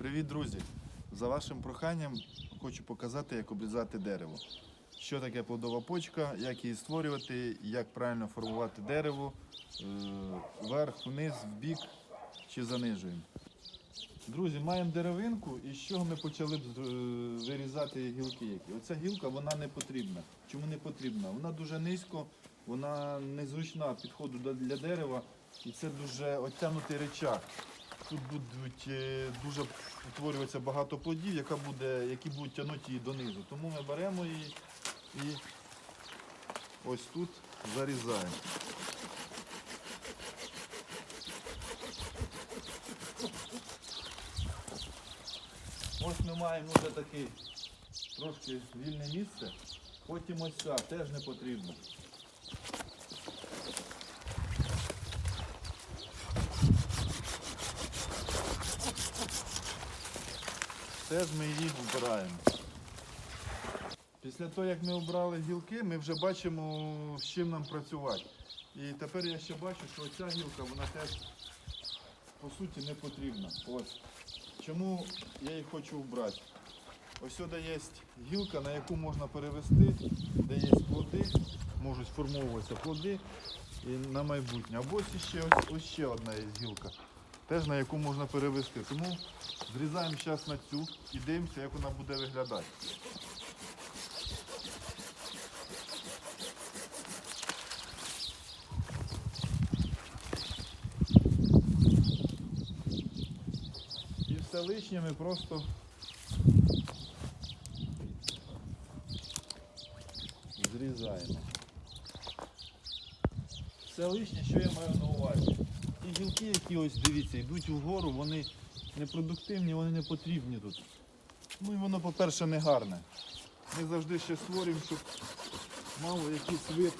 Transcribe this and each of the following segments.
Привіт, друзі! За вашим проханням хочу показати, як обрізати дерево. Що таке плодова почка, як її створювати, як правильно формувати дерево, е, вверх, вниз, вбік чи занижуємо. Друзі, маємо деревинку і з чого ми почали б е, вирізати гілки які. Оця гілка вона не потрібна. Чому не потрібна? Вона дуже низько, вона незручна підходу для дерева і це дуже оттянутий речах. Тут будуть е, дуже утворюватися багато плодів, яка буде, які будуть тягнути її донизу. Тому ми беремо її і ось тут зарізаємо. Ось ми маємо вже таке трошки вільне місце. Потім ось ця теж не потрібно. Теж ми її вбираємо. Після того, як ми обрали гілки, ми вже бачимо, з чим нам працювати. І тепер я ще бачу, що ця гілка, вона теж по суті не потрібна. Ось. Чому я її хочу вбрати? Ось сюди є гілка, на яку можна перевести, де є плоди, можуть сформовуватися плоди і на майбутнє. Або ось ще, ось ще одна є гілка, теж на яку можна перевести. Тому зрізаємо зараз на цю і дивимося, як вона буде виглядати. І все лишнє ми просто зрізаємо. Все лишнє, що я маю на увазі. Гілки, які ось дивіться, йдуть вгору, вони непродуктивні, вони не потрібні тут. Ну і воно, по-перше, не гарне. Ми завжди ще створюємо, щоб мало якийсь вид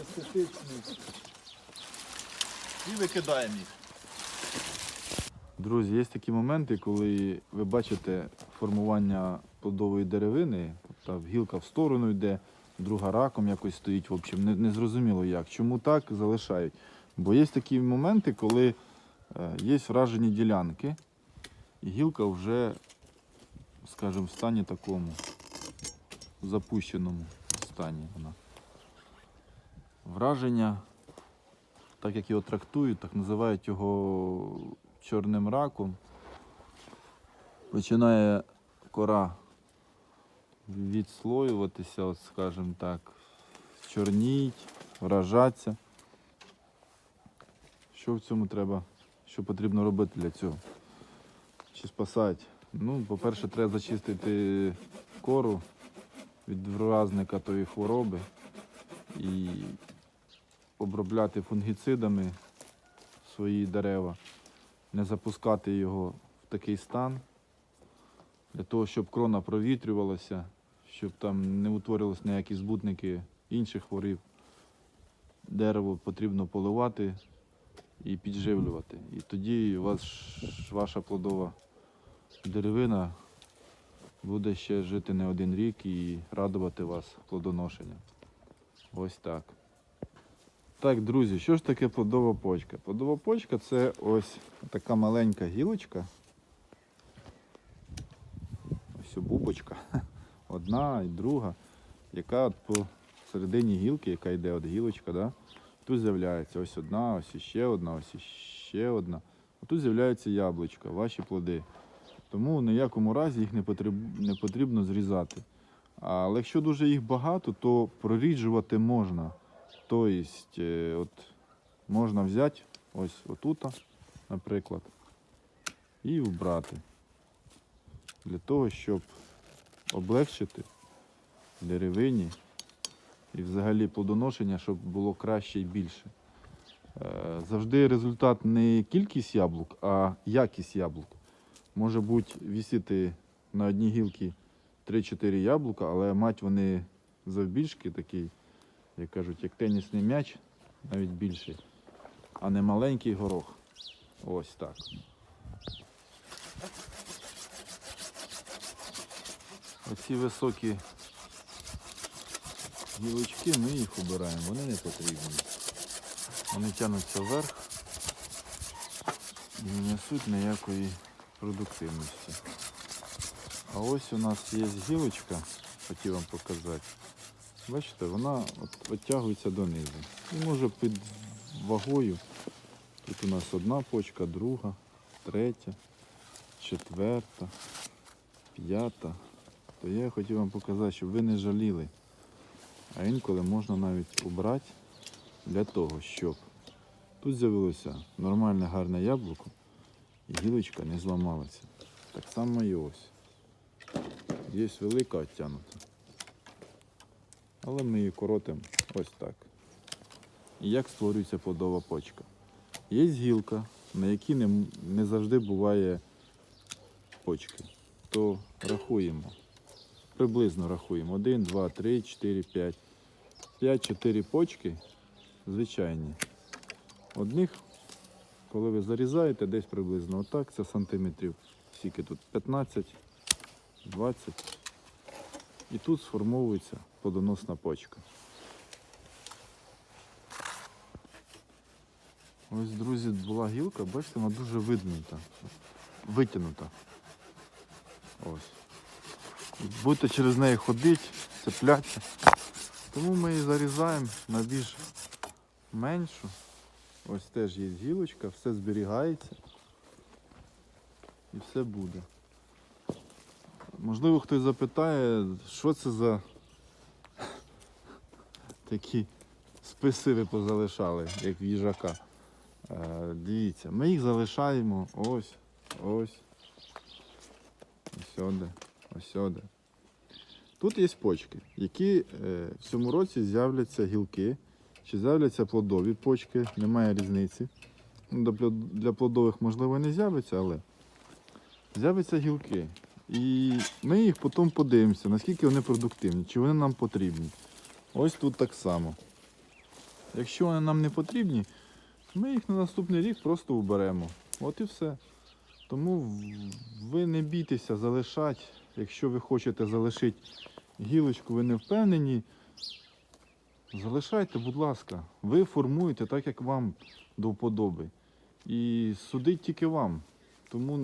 естетичний. І викидаємо їх. Друзі, є такі моменти, коли ви бачите формування плодової деревини, тобто гілка в сторону йде, друга раком якось стоїть, в общем, не, не зрозуміло як. Чому так залишають? Бо є такі моменти, коли е, є вражені ділянки, і гілка вже, скажімо, в стані такому запущеному стані вона. Враження, так як його трактують, так називають його чорним раком. Починає кора відслоюватися, от скажімо так, чорніть, вражатися. Що в цьому треба, що потрібно робити для цього? Чи спасати? Ну, по-перше, треба зачистити кору від вразника тої хвороби і обробляти фунгіцидами свої дерева, не запускати його в такий стан, для того, щоб крона провітрювалася, щоб там не утворились ніякі збутники інших хворіб. Дерево потрібно поливати і підживлювати. І тоді у вас ваша плодова деревина буде ще жити не один рік і радувати вас плодоношенням. Ось так. Так, друзі, що ж таке плодова почка? Плодова почка це ось така маленька гілочка. Ось бубочка. Одна і друга, яка от по середині гілки, яка йде от гілочка, да? Тут з'являється ось одна, ось іще одна, ось іще одна. А тут з'являється яблучка, ваші плоди. Тому в ніякому разі їх не потрібно, не потрібно зрізати. Але якщо дуже їх багато, то проріджувати можна. Тобто, е, от можна взяти ось отут, наприклад, і вбрати. Для того, щоб облегчити деревині і взагалі плодоношення, щоб було краще і більше. Е, Завжди результат не кількість яблук, а якість яблук. Може бути вісіти на одній гілці 3-4 яблука, але мать вони завбільшки такий, як кажуть, як тенісний м'яч, навіть більший, а не маленький горох. Ось так. Оці високі гілочки, ми їх обираємо, вони не потрібні. Вони тягнуться вверх і не несуть ніякої продуктивності. А ось у нас є гілочка, хотів вам показати. Бачите, вона от, оттягується донизу. І може під вагою. Тут у нас одна почка, друга, третя, четверта, п'ята. То я хотів вам показати, щоб ви не жаліли. А інколи можна навіть убрати для того, щоб тут з'явилося нормальне гарне яблуко і гілочка не зламалася. Так само і ось. Є велика оттянута. Але ми її коротимо ось так. І як створюється плодова почка? Є гілка, на якій не, не завжди буває почки. То рахуємо. Приблизно рахуємо. 1, 2, 3, 4, 5. 5-4 почки звичайні. Одних, коли ви зарізаєте, десь приблизно отак, це сантиметрів. Скільки тут? 15, 20. І тут сформовується плодоносна почка. Ось, друзі, була гілка, бачите, вона дуже виднута, витягнута. Ось. Будете через неї ходити, цеплятися. Тому ми її зарізаємо на більш меншу. Ось теж є гілочка, все зберігається. І все буде. Можливо, хтось запитає, що це за такі списи ви позалишали, як їжака. Е, дивіться, ми їх залишаємо ось, ось, ось сюди, ось сюди. Тут є почки, які е, в цьому році з'являться гілки, чи з'являться плодові почки, немає різниці. Ну, Для плодових, можливо, не з'явиться, але з'являться гілки. І ми їх потім подивимося, наскільки вони продуктивні, чи вони нам потрібні. Ось тут так само. Якщо вони нам не потрібні, ми їх на наступний рік просто уберемо. От і все. Тому ви не бійтеся залишати, якщо ви хочете залишити гілочку, ви не впевнені. Залишайте, будь ласка, ви формуєте так, як вам до вподоби. І судить тільки вам. Тому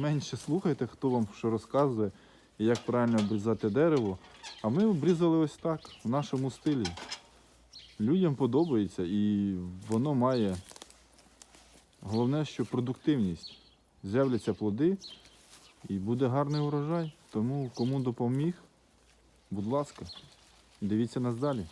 менше слухайте, хто вам що розказує як правильно обрізати дерево. А ми обрізали ось так, в нашому стилі. Людям подобається і воно має головне, що продуктивність. З'являться плоди і буде гарний урожай. Тому кому допоміг, будь ласка, дивіться нас далі.